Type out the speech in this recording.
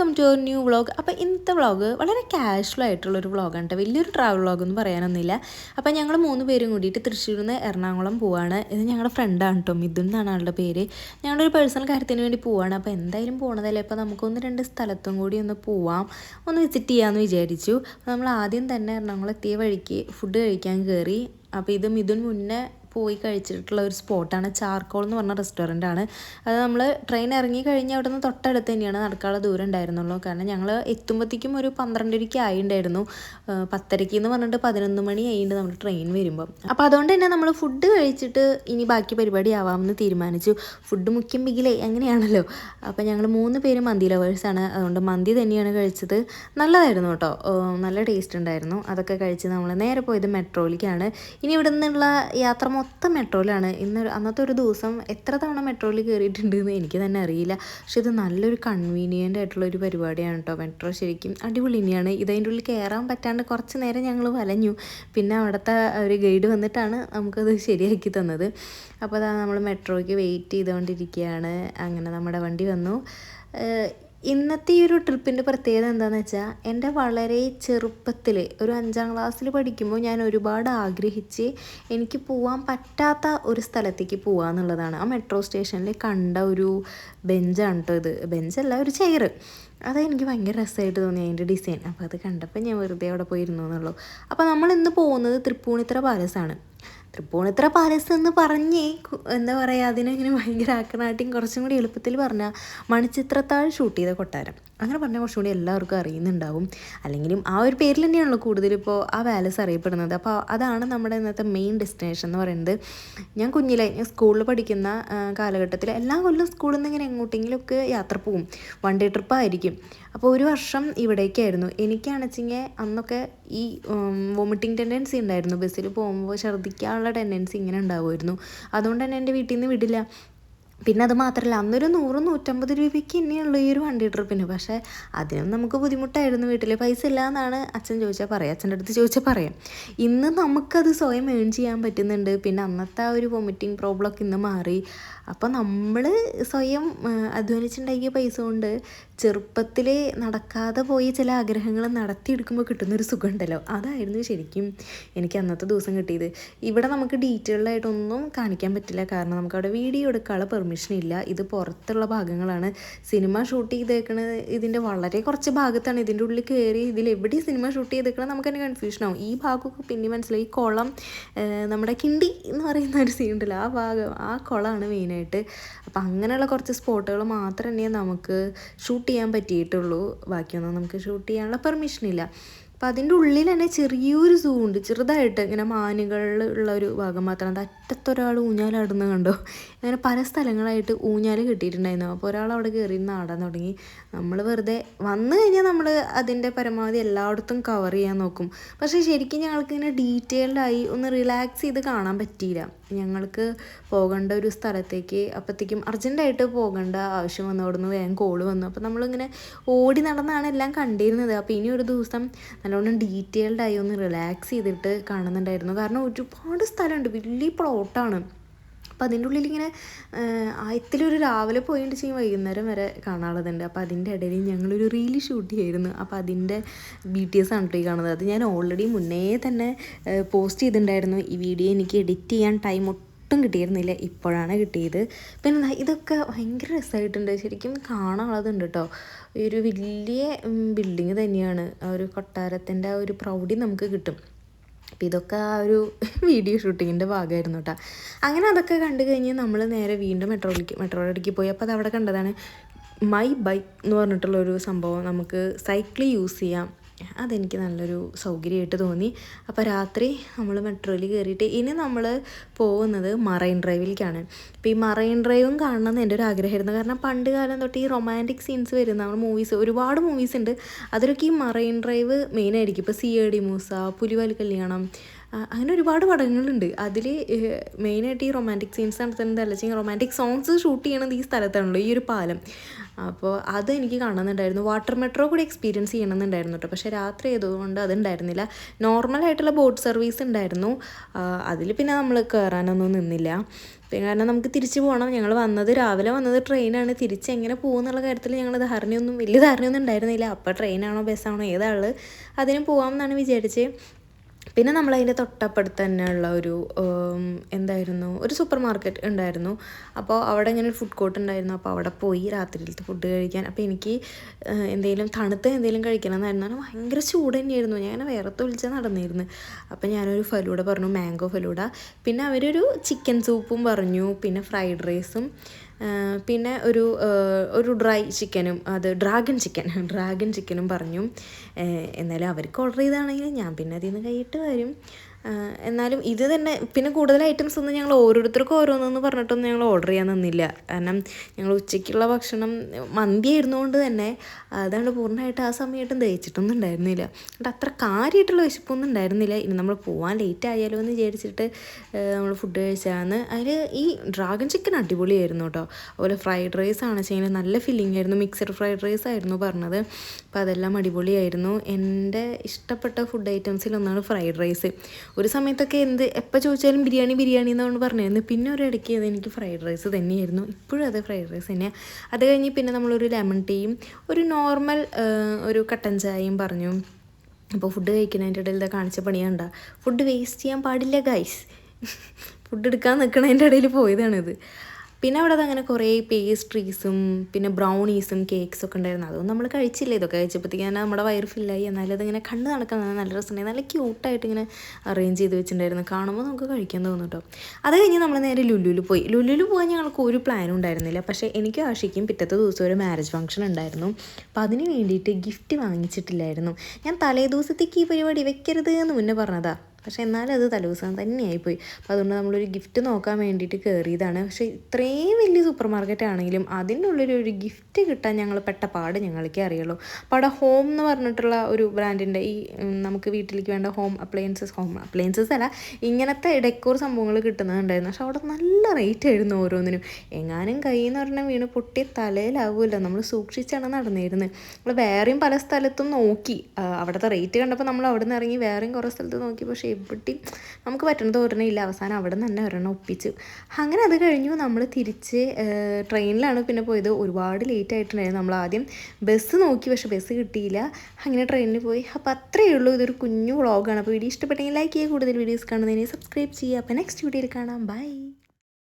Welcome to our new vlog അപ്പോൾ ഇന്നത്തെ vlog വളരെ കാഷ്വൽ ആയിട്ടുള്ളൊരു വ്ളോഗാണ് കേട്ടോ വലിയൊരു ട്രാവൽ വ്ളോഗ് എന്ന് പറയാനൊന്നുമില്ല. അപ്പോൾ ഞങ്ങൾ മൂന്ന് പേരും കൂടിയിട്ട് തൃശ്ശൂരിൽ നിന്ന് എറണാകുളം പോവാണ്. ഇത് ഞങ്ങളുടെ ഫ്രണ്ടാണ് കേട്ടോ മിഥുൻ എന്നാണ് ആളുടെ പേര്. ഞങ്ങളൊരു പേഴ്സണൽ കാര്യത്തിന് വേണ്ടി പോവാണ്. അപ്പോൾ എന്തായാലും പോണതല്ലേ? അപ്പോൾ നമുക്കൊന്ന് രണ്ട് സ്ഥലത്തും കൂടി ഒന്ന് പോവാം. ഒന്ന് വിസിറ്റ് ചെയ്യാമെന്ന് വിചാരിച്ചു. നമ്മൾ ആദ്യം തന്നെ എറണാകുളം എത്തിയ വഴിക്ക് ഫുഡ് കഴിക്കാൻ കയറി അപ്പോൾ ഇത് മിഥുൻ മുന്നേ പോയി കഴിച്ചിട്ടുള്ള ഒരു സ്പോട്ടാണ് ചാർക്കോൾ എന്ന് പറഞ്ഞ റെസ്റ്റോറന്റ് ആണ്. അത് നമ്മൾ ട്രെയിൻ ഇറങ്ങി കഴിഞ്ഞ് അവിടെ നിന്ന് തൊട്ടടുത്ത് തന്നെയാണ് നടക്കാനുള്ള ദൂരം ഉണ്ടായിരുന്നുള്ളൂ. കാരണം ഞങ്ങൾ എത്തുമ്പോഴത്തേക്കും ഒരു പന്ത്രണ്ടരയ്ക്ക് ആയിണ്ടായിരുന്നു. പത്തരയ്ക്ക് എന്ന് പറഞ്ഞിട്ട് പതിനൊന്ന് മണി ആയിട്ടുണ്ട് നമ്മൾ ട്രെയിൻ വരുമ്പോൾ അപ്പോൾ അതുകൊണ്ട് തന്നെ നമ്മൾ ഫുഡ് കഴിച്ചിട്ട് ഇനി ബാക്കി പരിപാടി ആവാമെന്ന് തീരുമാനിച്ചു. ഫുഡ് മുഖ്യം ബിഗിലേ അങ്ങനെയാണല്ലോ. അപ്പോൾ ഞങ്ങൾ മൂന്ന് പേര് മന്തി ലവേഴ്സാണ് അതുകൊണ്ട് മന്തി തന്നെയാണ് കഴിച്ചത്. നല്ലതായിരുന്നു കേട്ടോ. നല്ല ടേസ്റ്റ് ഉണ്ടായിരുന്നു. അതൊക്കെ കഴിച്ച് നമ്മൾ നേരെ പോയത് മെട്രോയിലേക്കാണ്. ഇനി ഇവിടെ നിന്നുള്ള യാത്ര മൊത്തം മെട്രോയിലാണ്. ഇന്ന് അന്നത്തെ ഒരു ദിവസം എത്ര തവണ മെട്രോയിൽ കയറിയിട്ടുണ്ട് എന്ന് എനിക്ക് തന്നെ അറിയില്ല. പക്ഷെ ഇത് നല്ലൊരു കൺവീനിയന്റ് ആയിട്ടുള്ള ഒരു പരിപാടിയാണ് കേട്ടോ. മെട്രോ ശരിക്കും അടിപൊളി തന്നെയാണ്. ഇതതിന്റെ ഉള്ളിൽ കയറാൻ പറ്റാണ്ട് കുറച്ച് നേരം ഞങ്ങൾ വലഞ്ഞു. പിന്നെ അവിടുത്തെ ഒരു ഗൈഡ് വന്നിട്ടാണ് നമുക്കത് ശരിയാക്കി തന്നത്. അപ്പോൾ അതാ നമ്മൾ മെട്രോയ്ക്ക് വെയിറ്റ് ചെയ്തുകൊണ്ടിരിക്കുകയാണ്. അങ്ങനെ നമ്മുടെ വണ്ടി വന്നു. ഇന്നത്തെ ഈ ഒരു ട്രിപ്പിന്റെ പ്രത്യേകത എന്താണെന്ന് വെച്ചാൽ എന്റെ വളരെ ചെറുപ്പത്തിൽ ഒരു അഞ്ചാം ക്ലാസ്സിൽ പഠിക്കുമ്പോൾ ഞാൻ ഒരുപാട് ആഗ്രഹിച്ച് എനിക്ക് പോകാൻ പറ്റാത്ത ഒരു സ്ഥലത്തേക്ക് പോകുക എന്നുള്ളതാണ്. ആ മെട്രോ സ്റ്റേഷനിൽ കണ്ട ഒരു ബെഞ്ചാണ് കേട്ടോ ഇത്. ബെഞ്ചല്ല ഒരു ചെയർ അത് എനിക്ക് ഭയങ്കര രസമായിട്ട് തോന്നി അതിന്റെ ഡിസൈൻ. അപ്പോൾ അത് കണ്ടപ്പോൾ ഞാൻ വെറുതെ അവിടെ പോയിരുന്നു എന്നുള്ളൂ അപ്പോൾ നമ്മൾ ഇന്ന് പോകുന്നത് തൃപ്പൂണിത്തറ പാലസാണ്. തൃപ്പൂണിത്തറ പാലസ് എന്ന് പറഞ്ഞ്. എന്താ പറയുക അതിനെ ഇങ്ങനെ ഭയങ്കര ആക്കണാട്ടിയും കുറച്ചും കൂടി എളുപ്പത്തിൽ പറഞ്ഞാൽ മണിച്ചിത്രത്താഴ് ഷൂട്ട് ചെയ്ത കൊട്ടാരം. അങ്ങനെ പറഞ്ഞാൽ കുറച്ചും കൂടി എല്ലാവർക്കും അറിയുന്നുണ്ടാവും. അല്ലെങ്കിലും ആ ഒരു പേരിൽ തന്നെയാണല്ലോ കൂടുതലിപ്പോൾ ആ പാലസ് അറിയപ്പെടുന്നത്. അപ്പോൾ അതാണ് നമ്മുടെ ഇന്നത്തെ മെയിൻ ഡെസ്റ്റിനേഷൻ എന്ന് പറയുന്നത്. ഞാൻ കുഞ്ഞിലെ ഞാൻ സ്കൂളിൽ പഠിക്കുന്ന കാലഘട്ടത്തിൽ എല്ലാ കൊല്ലം സ്കൂളിൽ നിന്ന് ഇങ്ങനെ എങ്ങോട്ടെങ്കിലുമൊക്കെ യാത്ര പോവും വൺ ഡേ ട്രിപ്പായിരിക്കും അപ്പോൾ ഒരു വർഷം ഇവിടേക്കായിരുന്നു എനിക്കാണെച്ചെങ്കിൽ അന്നൊക്കെ ഈ വോമിറ്റിംഗ് ടെൻഡൻസി ഉണ്ടായിരുന്നു. ബസ്സിൽ പോകുമ്പോൾ ഛർദ്ദിക്കാനുള്ള ടെൻഡൻസി ഇങ്ങനെ ഉണ്ടാവുമായിരുന്നു. അതുകൊണ്ട് തന്നെ എന്റെ വീട്ടിൽ നിന്ന് വിടില്ല. പിന്നെ അത് മാത്രമല്ല അന്നൊരു നൂറ് നൂറ്റമ്പത് രൂപയ്ക്ക് തന്നെയുള്ളൂ ഈ ഒരു വണ്ടി ട്രിപ്പിന്. പക്ഷേ അതിനും നമുക്ക് ബുദ്ധിമുട്ടായിരുന്നു. വീട്ടിൽ പൈസ ഇല്ല എന്നാണ് അച്ഛൻ ചോദിച്ചാൽ പറയാം. അച്ഛന്റെ അടുത്ത് ചോദിച്ചാൽ പറയാം. ഇന്ന് നമുക്കത് സ്വയം ഏൺ ചെയ്യാൻ പറ്റുന്നുണ്ട്. പിന്നെ അന്നത്തെ ആ ഒരു വൊമിറ്റിംഗ് പ്രോബ്ലം ഒക്കെ ഇന്ന് മാറി. അപ്പോൾ നമ്മൾ സ്വയം അധ്വാനിച്ചിട്ടുണ്ടാക്കിയ പൈസ കൊണ്ട് ചെറുപ്പത്തിൽ നടക്കാതെ പോയി ചില ആഗ്രഹങ്ങൾ നടത്തിയെടുക്കുമ്പോൾ കിട്ടുന്നൊരു സുഖമുണ്ടല്ലോ. അതായിരുന്നു ശരിക്കും എനിക്ക് അന്നത്തെ ദിവസം കിട്ടിയത്. ഇവിടെ നമുക്ക് ഡീറ്റെയിൽഡായിട്ടൊന്നും കാണിക്കാൻ പറ്റില്ല. കാരണം നമുക്ക് അവിടെ വീഡിയോ എടുക്കാനുള്ള പെർമിഷൻ ഇല്ല. ഇത് പുറത്തുള്ള ഭാഗങ്ങളാണ്. സിനിമ ഷൂട്ട് ചെയ്തേക്കണത് ഇതിന്റെ വളരെ കുറച്ച് ഭാഗത്താണ് ഇതിന്റെ ഉള്ളിൽ കയറി. ഇതിൽ എവിടെ സിനിമ ഷൂട്ട് ചെയ്തേക്കണം നമുക്ക് തന്നെ കൺഫ്യൂഷൻ ആവും. ഈ ഭാഗമൊക്കെ പിന്നെ മനസ്സിലായി. ഈ കുളം നമ്മുടെ കിണ്ടി എന്ന് പറയുന്ന ഒരു സീൻ ഉണ്ടല്ലോ. ആ ഭാഗം ആ കുളമാണ് മെയിനായിട്ട് അപ്പം അങ്ങനെയുള്ള കുറച്ച് സ്പോട്ടുകൾ മാത്രം മാത്രമേ നമുക്ക് ഷൂട്ട് ചെയ്യാൻ പറ്റിയിട്ടുള്ളൂ. ബാക്കിയൊന്നും നമുക്ക് ഷൂട്ട് ചെയ്യാനുള്ള പെർമിഷൻ ഇല്ല. അപ്പം അതിന്റെ ഉള്ളിൽ തന്നെ ചെറിയൊരു സൂ ഉണ്ട്. ചെറുതായിട്ട് ഇങ്ങനെ മാനുകളുള്ള ഒരു ഭാഗം മാത്രം. അത് അറ്റത്തൊരാൾ ഊഞ്ഞാലാടുന്ന കണ്ടോ? അങ്ങനെ പല സ്ഥലങ്ങളായിട്ട് ഊഞ്ഞാൽ കെട്ടിയിട്ടുണ്ടായിരുന്നു. അപ്പോൾ ഒരാൾ അവിടെ കയറി നാടാൻ തുടങ്ങി. നമ്മൾ വെറുതെ വന്നു കഴിഞ്ഞാൽ നമ്മൾ അതിന്റെ പരമാവധി എല്ലായിടത്തും കവർ ചെയ്യാൻ നോക്കും. പക്ഷേ ശരിക്കും ഞങ്ങൾക്ക് ഇങ്ങനെ ഡീറ്റെയിൽഡായി ഒന്ന് റിലാക്സ് ചെയ്ത് കാണാൻ പറ്റിയില്ല. ഞങ്ങൾക്ക് പോകേണ്ട ഒരു സ്ഥലത്തേക്ക് അപ്പോഴത്തേക്കും അർജന്റായിട്ട് പോകേണ്ട ആവശ്യം വന്നു. അവിടെ നിന്ന് വേഗം കോൾ വന്നു. അപ്പോൾ നമ്മളിങ്ങനെ ഓടി നടന്നാണ് എല്ലാം കണ്ടിരുന്നത്. അപ്പോൾ ഇനി ഒരു ദിവസം നല്ലോണം ഡീറ്റെയിൽഡ് ആയി ഒന്ന് റിലാക്സ് ചെയ്തിട്ട് കാണുന്നുണ്ടായിരുന്നു. കാരണം ഒരുപാട് സ്ഥലമുണ്ട്. വലിയ പ്ലോട്ടാണ് അപ്പോൾ അതിന്റെ ഉള്ളിൽ ഇങ്ങനെ ആയത്തിലൊരു രാവിലെ പോയിട്ട് ചെയ്യും വൈകുന്നേരം വരെ കാണാനുള്ളതുണ്ട്. അപ്പോൾ അതിന്റെ ഇടയിൽ ഞങ്ങളൊരു റീൽ ഷൂട്ട് ചെയ്യായിരുന്നു അപ്പോൾ അതിന്റെ ബി ടി എസ് ആണ് കേട്ടോ കാണുന്നത്. അത് ഞാൻ ഓൾറെഡി മുന്നേ തന്നെ പോസ്റ്റ് ചെയ്തിട്ടുണ്ടായിരുന്നു ഈ വീഡിയോ എനിക്ക് എഡിറ്റ് ചെയ്യാൻ ടൈം ഒട്ടും കിട്ടിയിരുന്നില്ല. ഇപ്പോഴാണ് കിട്ടിയത്. പിന്നെ ഇതൊക്കെ ഭയങ്കര രസമായിട്ടുണ്ട് ശരിക്കും കാണാനുള്ളതുണ്ട് കേട്ടോ ഈ ഒരു വലിയ ബിൽഡിങ് തന്നെയാണ്. ആ ഒരു കൊട്ടാരത്തിന്റെ ആ ഒരു പ്രൗഢി നമുക്ക് കിട്ടും. അപ്പം ഇതൊക്കെ ആ ഒരു വീഡിയോ ഷൂട്ടിങ്ങിന്റെ ഭാഗമായിരുന്നു കേട്ടോ അങ്ങനെ അതൊക്കെ കണ്ടു കഴിഞ്ഞ് നമ്മൾ നേരെ വീണ്ടും മെട്രോയിലേക്ക് മെട്രോയിലേക്ക് പോയി. അപ്പോൾ അത് അവിടെ കണ്ടതാണ് മൈ ബൈക്ക് എന്ന് പറഞ്ഞിട്ടുള്ളൊരു സംഭവം നമുക്ക് സൈക്കിൾ യൂസ് ചെയ്യാം. അതെനിക്ക് നല്ലൊരു സൗകര്യമായിട്ട് തോന്നി. അപ്പോൾ രാത്രി നമ്മൾ മെട്രോയിൽ കയറിയിട്ട് ഇനി നമ്മൾ പോകുന്നത് മറൈൻ ഡ്രൈവിലേക്കാണ്. അപ്പോൾ ഈ മറൈൻ ഡ്രൈവും കാണണം എന്ന് എന്റെ ഒരു ആഗ്രഹമായിരുന്നു. കാരണം പണ്ട് കാലം തൊട്ട് ഈ റൊമാന്റിക് സീൻസ് വരുന്ന മൂവീസ് ഒരുപാട് മൂവീസ് ഉണ്ട്. അതിലൊക്കെ ഈ മറൈൻ ഡ്രൈവ് മെയിനായിരിക്കും ഇപ്പോൾ C A D Moosa Pulival Kalyanam അങ്ങനെ ഒരുപാട് പടങ്ങളുണ്ട് അതിൽ മെയിനായിട്ട് ഈ റൊമാന്റിക് സീൻസ് നടത്തുന്നത് അല്ലെങ്കിൽ റൊമാന്റിക് സോങ്സ് ഷൂട്ട് ചെയ്യണത് ഈ സ്ഥലത്താണല്ലോ ഈ ഒരു പാലം. അപ്പോൾ അത് എനിക്ക് കാണുന്നുണ്ടായിരുന്നു വാട്ടർ മെട്രോ കൂടി എക്സ്പീരിയൻസ് ചെയ്യണമെന്നുണ്ടായിരുന്നു കേട്ടോ പക്ഷേ രാത്രി ആയതുകൊണ്ട് അതുണ്ടായിരുന്നില്ല. നോർമലായിട്ടുള്ള ബോട്ട് സർവീസ് ഉണ്ടായിരുന്നു. അതിൽ പിന്നെ നമ്മൾ കയറാനൊന്നും നിന്നില്ല. പിന്നെ കാരണം നമുക്ക് തിരിച്ചു പോകണം ഞങ്ങൾ വന്നത് രാവിലെ വന്നത് ട്രെയിനാണ് തിരിച്ച് എങ്ങനെ പോകുന്നുള്ള കാര്യത്തിൽ ഞങ്ങൾ ധാരണയൊന്നും വലിയ ധാരണയൊന്നും ഉണ്ടായിരുന്നില്ല. അപ്പോൾ ട്രെയിനാണോ ബസ്സാണോ ഏതാണ് അതിന് പോകാമെന്നാണ് വിചാരിച്ച്. പിന്നെ നമ്മൾ അതിന്റെ തൊട്ടപ്പുറത്ത് തന്നെയുള്ള ഒരു എന്തായിരുന്നു ഒരു സൂപ്പർ മാർക്കറ്റ് ഉണ്ടായിരുന്നു. അപ്പോൾ അവിടെ ഇങ്ങനെ ഒരു ഫുഡ് കോർട്ട് ഉണ്ടായിരുന്നു. അപ്പോൾ അവിടെ പോയി രാത്രിയിലത്തെ ഫുഡ് കഴിക്കാൻ. അപ്പോൾ എനിക്ക് എന്തെങ്കിലും തണുത്ത എന്തെങ്കിലും കഴിക്കണം എന്നായിരുന്നു ഭയങ്കര ചൂട് തന്നെയായിരുന്നു. ഞാൻ വേറത്തെ വിളിച്ചാൽ നടന്നിരുന്നു. അപ്പോൾ ഞാനൊരു ഫലൂഡ പറഞ്ഞു മാംഗോ ഫലൂഡ പിന്നെ അവരൊരു ചിക്കൻ സൂപ്പും പറഞ്ഞു. പിന്നെ ഫ്രൈഡ് റൈസും പിന്നെ ഒരു ഒരു ഡ്രൈ ചിക്കനും അത് ഡ്രാഗൺ ചിക്കൻ ഡ്രാഗൺ ചിക്കനും പറഞ്ഞു. എന്നാലും അവർക്ക് ഓർഡർ ചെയ്തതാണെങ്കിൽ ഞാൻ പിന്നെ അതിൽ നിന്ന് കൈയിട്ട് വരും. എന്നാലും ഇത് തന്നെ പിന്നെ കൂടുതൽ ഐറ്റംസ് ഒന്നും ഞങ്ങൾ ഓരോരുത്തർക്കും ഓരോന്നെന്ന് പറഞ്ഞിട്ടൊന്നും ഞങ്ങൾ ഓർഡർ ചെയ്യാൻ നിന്നില്ല. കാരണം ഞങ്ങൾ ഉച്ചയ്ക്കുള്ള ഭക്ഷണം മന്തി ആയിരുന്നുകൊണ്ട് തന്നെ അതാണ് പൂർണമായിട്ട് ആ സമയത്തും ദഹിച്ചിട്ടൊന്നും ഉണ്ടായിരുന്നില്ല. എന്നിട്ട് അത്ര കാര്യമായിട്ടുള്ള വിശപ്പൊന്നും ഉണ്ടായിരുന്നില്ല. ഇനി നമ്മൾ പോകാൻ ലേറ്റ് ആയാലോ എന്ന് വിചാരിച്ചിട്ട് നമ്മൾ ഫുഡ് കഴിച്ചാന്ന്. അതിൽ ഈ ഡ്രാഗൺ ചിക്കൻ അടിപൊളിയായിരുന്നു കേട്ടോ. അതുപോലെ ഫ്രൈഡ് റൈസ് ആണ്. വെച്ചാൽ നല്ല ഫില്ലിംഗ് ആയിരുന്നു. മിക്സഡ് ഫ്രൈഡ് റൈസ് ആയിരുന്നു പറഞ്ഞത്. അപ്പോൾ അതെല്ലാം അടിപൊളിയായിരുന്നു. എന്റെ ഇഷ്ടപ്പെട്ട ഫുഡ് ഐറ്റംസിൽ ഒന്നാണ് ഫ്രൈഡ് റൈസ് ഒരു സമയത്തൊക്കെ എന്ത് എപ്പോൾ ചോദിച്ചാലും ബിരിയാണി ബിരിയാണി എന്നാണ് പറഞ്ഞിരുന്നത്. പിന്നെ ഒരു ഇടയ്ക്ക് അത് എനിക്ക് ഫ്രൈഡ് റൈസ് തന്നെയായിരുന്നു. ഇപ്പോഴും അത് ഫ്രൈഡ് റൈസ് തന്നെയാണ് അത് കഴിഞ്ഞ് പിന്നെ നമ്മളൊരു ലെമൺ ടീയും ഒരു നോർമൽ ഒരു കട്ടൻ ചായയും പറഞ്ഞു. അപ്പോൾ ഫുഡ് കഴിക്കുന്നതിന്റെ ഇടയിൽ ഇതാ കാണിച്ച പണിയാണ്ട ഫുഡ് വേസ്റ്റ് ചെയ്യാൻ പാടില്ല ഗൈസ് ഫുഡ് എടുക്കാൻ നിൽക്കണതിന്റെ ഇടയിൽ പോയതാണിത്. പിന്നെ അവിടെ അങ്ങനെ കുറേ പേസ്ട്രീസും പിന്നെ ബ്രൗണീസും കേക്ക്സും ഒക്കെ ഉണ്ടായിരുന്നു. അതൊന്നും നമ്മൾ കഴിച്ചില്ല? ഇതൊക്കെ കഴിച്ചപ്പോഴത്തേക്ക് തന്നെ നമ്മുടെ വയറ് ഫില്ലായി എന്നാലും അതിങ്ങനെ കണ്ണ് നടക്കുന്നത് നല്ല രസമുണ്ടായി. നല്ല ക്യൂട്ടായിട്ട് ഇങ്ങനെ അറേഞ്ച് ചെയ്ത് വെച്ചിട്ടുണ്ടായിരുന്നു. കാണുമ്പോൾ നമുക്ക് കഴിക്കാൻ തോന്നും കേട്ടോ. അത് കഴിഞ്ഞ് നമ്മൾ നേരെ ലുലുവിൽ പോയി. ലുലുവിൽ പോകാൻ ഞങ്ങൾക്ക് ഒരു പ്ലാനും ഉണ്ടായിരുന്നില്ല. പക്ഷേ എനിക്ക് ആഷിക്കും പിറ്റത്തെ ദിവസം ഒരു മാരേജ് ഫംഗ്ഷൻ ഉണ്ടായിരുന്നു. അപ്പോൾ അതിന് വേണ്ടിയിട്ട് ഗിഫ്റ്റ് വാങ്ങിച്ചിട്ടില്ലായിരുന്നു. ഞാൻ തലേ ദിവസത്തേക്ക് ഈ പരിപാടി വെക്കരുത് എന്ന് മുന്നേ പറഞ്ഞതാ. പക്ഷേ എന്നാലും അത് തലേദിവസം തന്നെയായിപ്പോയി അപ്പോൾ അതുകൊണ്ട് നമ്മളൊരു ഗിഫ്റ്റ് നോക്കാൻ വേണ്ടിയിട്ട് കയറിയതാണ് പക്ഷേ ഇത്രയും വലിയ സൂപ്പർ മാർക്കറ്റ് ആണെങ്കിലും അതിന്റെ ഉള്ളിൽ ഒരു ഗിഫ്റ്റ് കിട്ടാൻ ഞങ്ങൾ പെട്ട പാട് ഞങ്ങൾക്കേ അറിയുള്ളൂ. അപ്പോൾ അവിടെ ഹോം എന്ന് പറഞ്ഞിട്ടുള്ള ഒരു ബ്രാൻഡിന്റെ ഈ നമുക്ക് വീട്ടിലേക്ക് വേണ്ട ഹോം അപ്ലയൻസസ് ഹോം അപ്ലയൻസസ് അല്ല ഇങ്ങനത്തെ ഡെക്കോർ സംഭവങ്ങൾ കിട്ടുന്നുണ്ടായിരുന്നു. പക്ഷെ അവിടെ നല്ല റേറ്റ് ആയിരുന്നു ഓരോന്നിനും. എങ്ങാനും കയ്യിൽ നിന്ന് പറഞ്ഞാൽ വീണ് പൊട്ടി തലയിലാവുമല്ലോ. നമ്മൾ സൂക്ഷിച്ചാണ് നടന്നിരുന്നത്. നമ്മൾ വേറെയും പല സ്ഥലത്തും നോക്കി. അവിടുത്തെ റേറ്റ് കണ്ടപ്പോൾ നമ്മൾ അവിടെ നിന്ന് ഇറങ്ങി വേറെയും കുറേ സ്ഥലത്ത് നോക്കി. പക്ഷേ എവിടെയും നമുക്ക് പറ്റുന്നത് ഒരെണ്ണം ഇല്ല. അവസാനം അവിടെ നിന്ന് തന്നെ ഒരെണ്ണം ഒപ്പിച്ചു. അങ്ങനെ അത് കഴിഞ്ഞു. നമ്മൾ തിരിച്ച് ട്രെയിനിലാണ് പിന്നെ പോയത്. ഒരുപാട് ലേറ്റ് ആയിട്ടുണ്ടായിരുന്നു. നമ്മൾ ആദ്യം ബസ് നോക്കി പക്ഷെ ബസ് കിട്ടിയില്ല. അങ്ങനെ ട്രെയിനിൽ പോയി. അപ്പോൾ അത്രയേ ഉള്ളൂ. ഇതൊരു കുഞ്ഞു വ്ളോഗാണ് അപ്പോൾ വീഡിയോ ഇഷ്ടപ്പെട്ടെങ്കിൽ ലൈക്ക് ചെയ്യുക. കൂടുതൽ വീഡിയോസ് കാണുന്നതിന് സബ്സ്ക്രൈബ് ചെയ്യുക. അപ്പോൾ നെക്സ്റ്റ് വീഡിയോയിൽ കാണാം. ബൈ